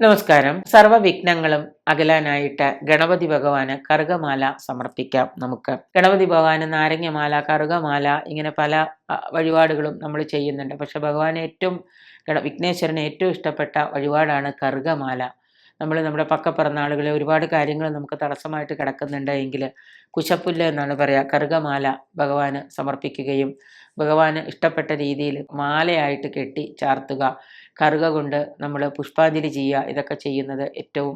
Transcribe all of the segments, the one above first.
നമസ്കാരം. സർവവിഘ്നങ്ങളും അകലാനായിട്ട് ഗണപതി ഭഗവാന് കറുകമാല സമർപ്പിക്കാം നമുക്ക്. ഗണപതി ഭഗവാന് നാരങ്ങമാല കറുകമാല ഇങ്ങനെ പല വഴിപാടുകളും നമ്മൾ ചെയ്യുന്നുണ്ട്. പക്ഷെ ഭഗവാൻ ഏറ്റവും വിഘ്നേശ്വരന് ഏറ്റവും ഇഷ്ടപ്പെട്ട വഴിപാടാണ് കറുകമാല. നമ്മൾ നമ്മുടെ പക്ക ആളുകളെ ഒരുപാട് കാര്യങ്ങൾ നമുക്ക് തടസ്സമായിട്ട് കിടക്കുന്നുണ്ട് എങ്കിൽ കുശപ്പുല്ല് എന്നാണ് പറയുക കറുകമാല ഭഗവാന് സമർപ്പിക്കുകയും ഭഗവാന് ഇഷ്ടപ്പെട്ട രീതിയിൽ മാലയായിട്ട് കെട്ടി ചാർത്തുക. കറുക കൊണ്ട് നമ്മൾ പുഷ്പാഞ്ജലി ചെയ്യുക. ഇതൊക്കെ ചെയ്യുന്നത് ഏറ്റവും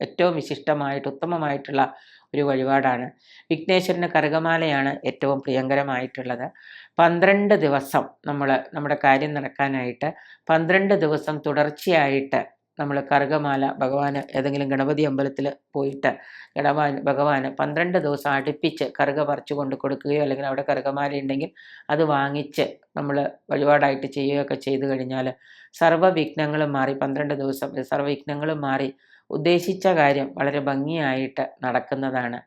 ഏറ്റവും വിശിഷ്ടമായിട്ട് ഉത്തമമായിട്ടുള്ള ഒരു വഴിപാടാണ്. വിഘ്നേശ്വരന് കറുകമാലയാണ് ഏറ്റവും പ്രിയങ്കരമായിട്ടുള്ളത്. പന്ത്രണ്ട് ദിവസം നമ്മൾ നമ്മുടെ കാര്യം നടക്കാനായിട്ട് പന്ത്രണ്ട് ദിവസം തുടർച്ചയായിട്ട് നമ്മൾ കറുകമാല ഭഗവാന് ഏതെങ്കിലും ഗണപതി അമ്പലത്തിൽ പോയിട്ട് ഗണവാൻ ഭഗവാന് പന്ത്രണ്ട് ദിവസം അടുപ്പിച്ച് കറുക പറിച്ചു കൊണ്ട് കൊടുക്കുകയോ അല്ലെങ്കിൽ അവിടെ കറുകമാല ഉണ്ടെങ്കിൽ അത് വാങ്ങിച്ച് നമ്മൾ വഴിപാടായിട്ട് ചെയ്യുകയൊക്കെ ചെയ്തു കഴിഞ്ഞാൽ സർവവിഘ്നങ്ങളും മാറി പന്ത്രണ്ട് ദിവസം സർവവിഘ്നങ്ങളും മാറി ഉദ്ദേശിച്ച കാര്യം വളരെ ഭംഗിയായിട്ട് നടക്കുന്നതാണ്.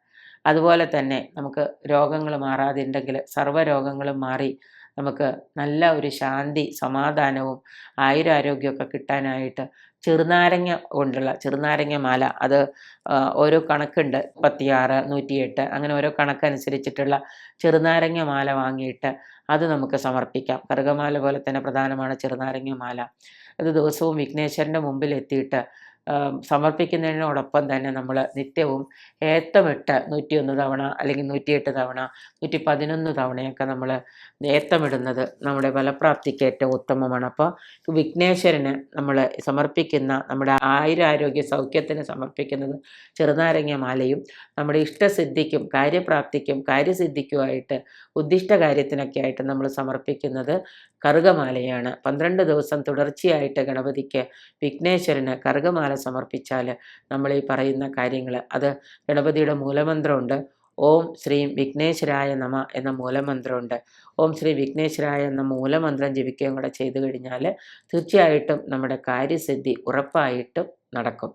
അതുപോലെ തന്നെ നമുക്ക് രോഗങ്ങൾ മാറാതിണ്ടെങ്കിൽ സർവ മാറി നമുക്ക് നല്ല ഒരു ശാന്തി സമാധാനവും ആയുരാരോഗ്യമൊക്കെ കിട്ടാനായിട്ട് ചെറുനാരങ്ങ കൊണ്ടുള്ള ചെറുനാരങ്ങ മാല അത് ഓരോ കണക്കുണ്ട്. മുപ്പത്തിയാറ് നൂറ്റിയെട്ട് അങ്ങനെ ഓരോ കണക്കനുസരിച്ചിട്ടുള്ള ചെറുനാരങ്ങ മാല വാങ്ങിയിട്ട് അത് നമുക്ക് സമർപ്പിക്കാം. കറുകമാല പോലെ തന്നെ പ്രധാനമാണ് ചെറുനാരങ്ങ മാല അത് ദിവസവും വിഘ്നേശ്വരന്റെ മുമ്പിൽ എത്തിയിട്ട് സമർപ്പിക്കുന്നതിനോടൊപ്പം തന്നെ നമ്മൾ നിത്യവും ഏത്തമിട്ട് നൂറ്റിയൊന്ന് തവണ അല്ലെങ്കിൽ നൂറ്റിയെട്ട് തവണ നൂറ്റി പതിനൊന്ന് തവണയൊക്കെ നമ്മൾ ഏത്തമിടുന്നത് നമ്മുടെ ഫലപ്രാപ്തിക്ക് ഏറ്റവും ഉത്തമമാണ്. അപ്പോൾ വിഘ്നേശ്വരന് നമ്മൾ സമർപ്പിക്കുന്ന നമ്മുടെ ആയുരാരോഗ്യ സൗഖ്യത്തിന് സമർപ്പിക്കുന്നത് ചെറുനാരങ്ങ മാലയും നമ്മുടെ ഇഷ്ടസിദ്ധിക്കും കാര്യപ്രാപ്തിക്കും കാര്യസിദ്ധിക്കുമായിട്ട് ഉദ്ദിഷ്ട കാര്യത്തിനൊക്കെ ആയിട്ട് നമ്മൾ സമർപ്പിക്കുന്നത് കറുകമാലയാണ്. പന്ത്രണ്ട് ദിവസം തുടർച്ചയായിട്ട് ഗണപതിക്ക് വിഘ്നേശ്വരന് കറുകമാല സമർപ്പിച്ചാൽ നമ്മൾ ഈ പറയുന്ന കാര്യങ്ങൾ അത് ഗണപതിയുടെ മൂലമന്ത്രമുണ്ട്. ഓം ശ്രീ വിഘ്നേശ്വരായ നമ എന്ന മൂലമന്ത്രമുണ്ട്. ഓം ശ്രീ വിഘ്നേശ്വരായ എന്ന മൂലമന്ത്രം ജപിക്കുകയും കൂടെ ചെയ്തു കഴിഞ്ഞാൽ തീർച്ചയായിട്ടും നമ്മുടെ കാര്യസിദ്ധി ഉറപ്പായിട്ടും നടക്കും.